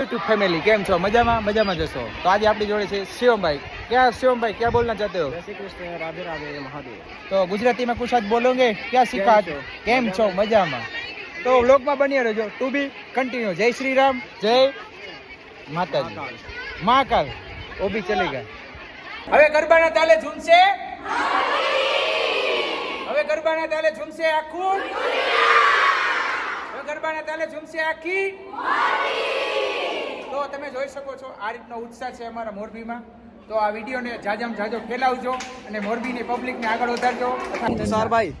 YouTube family કેમ છો? મજામાં? મજામાં જશો તો આજે આપણી જોડે છે શિવમભાઈ. ક્યાં શિવમભાઈ? ક્યાં બોલના ચાહતે હો? કૃષ્ણ. રાધે રાધે મહાદેવ. તો ગુજરાતીમાં માં બોલોગે? ક્યાં શીખા કેમ છો? મજામાં. તો લોકમાં બની રહેજો. ટુ બી કન્ટિન્યુ જય શ્રી રામ. જય માતાજી. મહાકાલ. ઓ બી ચલી ગયા. હવે ગરબાના તાલે ઝૂમશે? હવે ગરબાના તાલે ઝૂમશે આખું? હવે ગરબાના તાલે ઝૂમશે આખી? તો તમે જોઈ શકો છો આ રીતનો ઉત્સાહ છે અમારા મોરબીમાં તો આ વિડીયોને જાજામ જાજો ફેલાવજો અને મોરબીની પબ્લિકને આગળ વધારજો तुषार भाई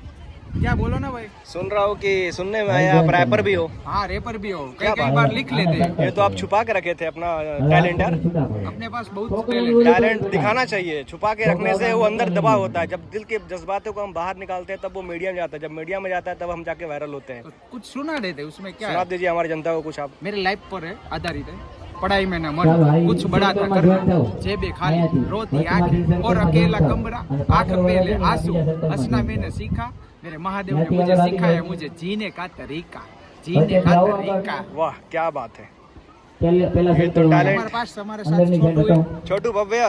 क्या बोलो ना भाई सुन रहा हूँ कि सुनने में आया आप रैपर भी हो हाँ रेपर भी हो कई क्या कई बात बार है। लिख लेते हैं ये तो आप छुपा के रखे थे अपना टैलेंट यार अपने पास बहुत टैलेंट टैलेंट दिखाना चाहिए छुपा के रखने से वो अंदर दबाव होता है जब दिल के जज्बातों को हम बाहर निकालते हैं तब वो मीडिया में जाता है जब मीडिया में जाता है तब हम जाके वायरल होते हैं तो कुछ सुना देते उसमें क्या सुना है दीजिए हमारी जनता को कुछ आप मेरे लाइफ पर है आधारित है पढ़ाई में न मन कुछ बड़ा था करना जेबे खाली रोती आँखें और अकेला कमरा आँख पहले आँसू हंसना मैंने सीखा मेरे महादेव ने मुझे सिखाया मुझे जीने का तरीका जीने का तरीका वाह क्या बात है पहले पहला सर्कल हमारे पास हमारे साथ छोटू है छोटू भव्या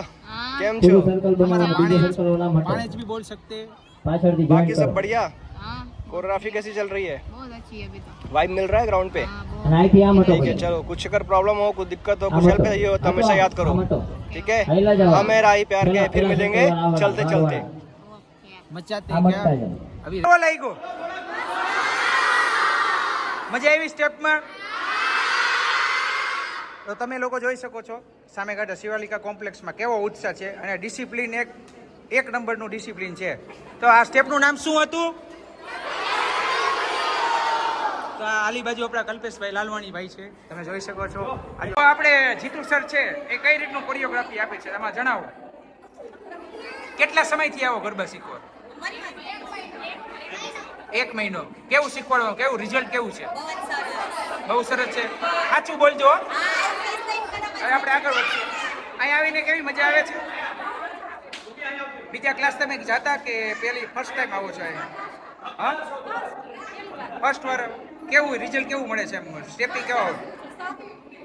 केम છો? सर्कल बनाना बीजो सर्कल बनाना पाँच भी बोल सकते हैं पाँच और बाकी सब बढ़िया हाँ कोरियोग्राफी कैसी चल रही है बहुत अच्छी है अभी तो वाइब मिल रहा है ग्राउंड पे हाँ અને અહીંથી આમ હટો ठीक है પછી. चलो कुछ अगर प्रॉब्लम हो कुछ दिक्कत हो આમ कुछ हेल्प હટો. चाहिए हो तो હટો, हमेशा याद करो આમ હટો. ठीक है પહેલા જાઓ. हमें राही प्यार के પહેલા- फिर પહેલા मिलेंगे સર્કલ વાળા, चलते વાળા, चलते વાળા. ओके મચાતે આમ क्या હટતા જાઓ. અભી કેવો લાગ્યો મજા આવી સ્ટેપમાં તો તમે લોકો જોઈ શકો છો સામે કાંઠે શિવાલિકા કોમ્પ્લેક્સમાં કેવો ઉત્સાહ છે અને ડિસિપ્લિન એક એક નંબરનું ડિસિપ્લિન છે તો આ સ્ટેપનું નામ શું હતું તો આ આલી બાજુ આપણા કલ્પેશભાઈ લાલવાણી ભાઈ છે. તમે જોઈ શકો છો. આપણે જીતુ સર છે એ કઈ રીતનું કોરિયોગ્રાફી આપે છે એમાં જણાવો. કેટલા સમયથી આવો ગરબા શીખવો? એક મહિનો. કેવું શીખવાડવાનું? કેવું? રિઝલ્ટ કેવું છે? બહુ સરસ છે. સાચું બોલજો. હવે આપણે આગળ વધીએ. અહીંયા આવીને કેવી મજા આવે છે? બીજા ક્લાસ તમે જાતા કે પેલી ફર્સ્ટ ટાઈમ આવો છો અહીંયા? હા? ફર્સ્ટ વાર? કેવું રિઝલ્ટ કેવું મળે છે એમ? સ્ટેપિંગ કેવા હોય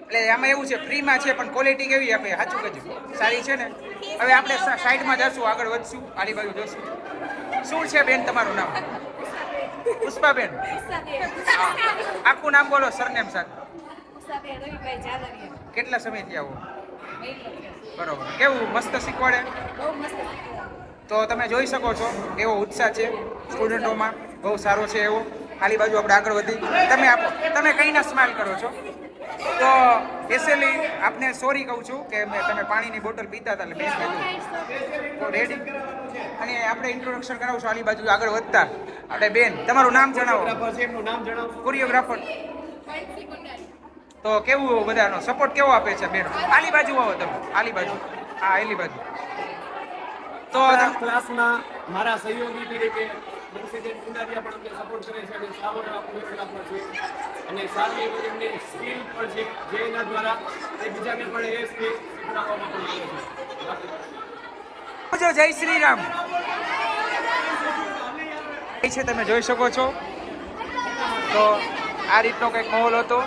એટલે આમાં એવું છે ફ્રીમાં છે પણ ક્વોલિટી કેવી આપે? સાચું કહેજો સારી છે ને? હવે આપણે સાઈડમાં જશું આગળ વધશું આડી બાજુ જશું. શું છે બેન તમારું નામ? પુષ્પાબેન. આખું નામ બોલો સરનેમ સાથે. કેટલા સમયથી આવો બરોબર. કેવું મસ્ત શીખવાડે? તો તમે જોઈ શકો છો એવો ઉત્સાહ છે સ્ટુડન્ટોમાં બહુ સારો છે એવો. ખાલી બાજુ આપણે આગળ વધી. તમે આપો તમે કંઈના ના સ્માઇલ કરો છો. તો સ્પેશિયલી આપને સોરી કહું છું કે મેં તમે પાણીની બોટલ પીતા હતા એટલે કીધું તો રેડી અને આપણે ઇન્ટ્રોડક્શન કરાવશું આલી બાજુ આગળ વધતા. આપણે બેન તમારું નામ જણાવો. કોરિયોગ્રાફર તો કેવું બધાનો? સપોર્ટ કેવો આપે છે બેન? આલી બાજુ આવો તમે. આલી બાજુ. હા આલી બાજુ. તો ક્લાસના ક્લાસમાં મારા સહયોગી તરીકે બંસીબેન કુંડારિયા પણ અમને સપોર્ટ કરે છે અને સારો એવા કોરિયોગ્રાફર છે. અને સારી એવી એમને સ્કિલ પણ છે જે એના દ્વારા એ બીજાને પણ એ સ્કિલ શીખવાડવામાં પણ આવે છે. જય શ્રી રામ છે તમે જોઈ શકો છો. તો આ રીતનો કંઈક માહોલ હતો.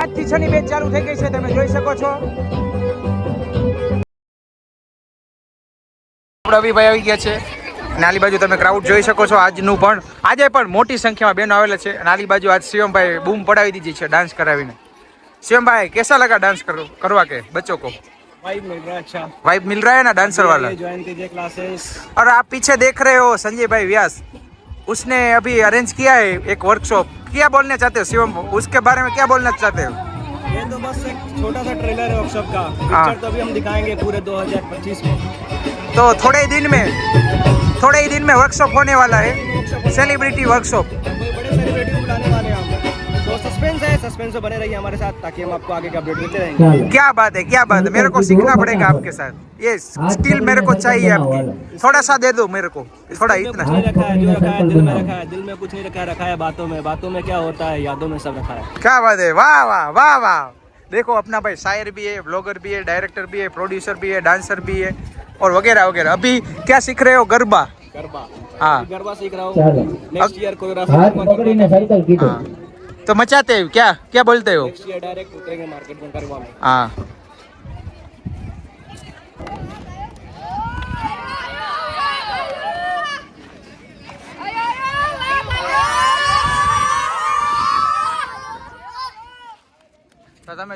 આજથી છની બેચ ચાલુ થઈ ગઈ છે તમે જોઈ શકો છો આપણે અભિભાઈ આવી ગયા છે અને આલી બાજુ તમે ક્રાઉડ જોઈ શકો છો આજનું પણ આજે પણ મોટી સંખ્યામાં બહેનો આવેલા છે અને આલી બાજુ આજ શિવમભાઈ બૂમ પડાવી દીધી છે ડાન્સ કરાવીને શિવમભાઈ कैसा लगा डांस करो करवा के बच्चों को ભાઈ મિલ રહ્યા अच्छा वाइब मिल रहा है ना डांसर वाला ज्वाइन कीजिए क्लासेस और आप पीछे देख रहे हो संजय भाई व्यास उसने अभी अरेंज किया है एक वर्कशॉप क्या बोलना चाहते हो शिवम उसके बारे में क्या बोलना चाहते हो ये तो बस एक छोटा सा ट्रेलर है वर्कशॉप का। हाँ। पिक्चर तो अभी हम दिखाएँगे पूरे 2025 में। तो थोड़े ही दिन में थोड़े ही। दिन में वर्कशॉप होने वाला है। सेलिब्रिटी वर्कशॉप बड़े सेलिब्रिटी को बुलाने वाले हैं तो सस्पेंस है सस्पेंस बने रहिए हमारे साथ ताकि हम आपको आगे का अपडेट देते रहेंगे। क्या बात है क्या बात है मेरे को सीखना पड़ेगा आपके साथ। ये स्किल मेरे को चाहिए आपकी। थोड़ा सा दे दो मेरे को। थोड़ा इतना। रखा है जो रखा है दिल में रखा है दिल में कुछ नहीं रखा है रखा है बातों में बातों में क्या होता है यादों में सब रखा है। क्या बात है वाह वाह वाह वाह। देखो अपना भाई शायर भी है ब्लॉगर भी है डायरेक्टर भी है प्रोड्यूसर भी है डांसर भी है और वगैरह वगैरह अभी क्या सीख रहे हो गरबा गरबा हाँ गरबा सीख रहा हूँ नेक्स्ट तो मचाते हो क्या क्या बोलते हो डायरेक्ट उतरेंगे मार्केट में हाँ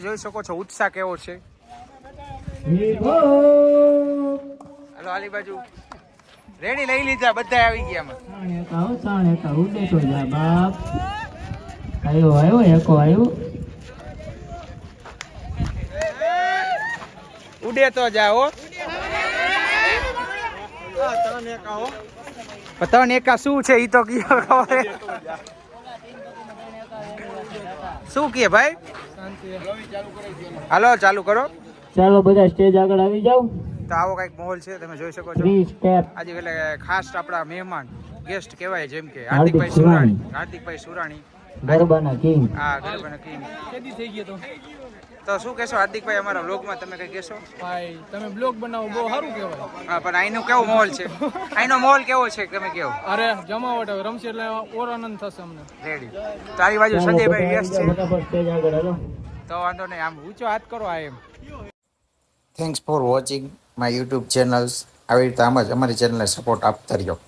જોઈ શકો છો ઉત્સાહ કેવો છે. વિભો હાલો આલી બાજુ. રેડી લઈ લીધા બધા આવી ગયા આમાં સાણે સાણે ઉડે તો જા બાપ. આવ્યો આવ્યો? એકો આવ્યો ઉડે તો જાઓ ત્રણ એકા શું છે ઈ તો કયો ખબર? શું કહે ભાઈ? હાલો ચાલુ કરો. ચાલો બધા સ્ટેજ આગળ આવી જાઓ. તો આવો કંઈક માહોલ છે તમે જોઈ શકો છો. આજે એટલે ખાસ આપણા મહેમાન ગેસ્ટ કહેવાય જેમ કે. હાર્દિકભાઈ સુરાણી. હાર્દિકભાઈ સુરાણી. ગરબાના કિંગ. હા ગરબાના કિંગ. તો? શું કહેશો હાર્દિકભાઈ અમારા વ્લોગમાં તમે કઈ કહેશો? ભાઈ તમે બ્લોગ બનાવો બહુ સારું કહેવાય. હા પણ અહીંનો કેવો માહોલ છે? અહીંનો માહોલ કેવો છે તમે કેવો અરે જમાવટ હવે રમશે એટલે ઓર આનંદ થશે અમને. રેડી તારી બાજુ સંજયભાઈ વ્યસ્ત છે. ફટાફટ સ્ટેજ આગળ હાલો તો વાંધો નહીં આમ ઊંચો હાથ કરો આ એમ. Thanks for watching my YouTube channels આવી રીતે આમ જ અમારી ચેનલને સપોર્ટ આપતા રહ્યો.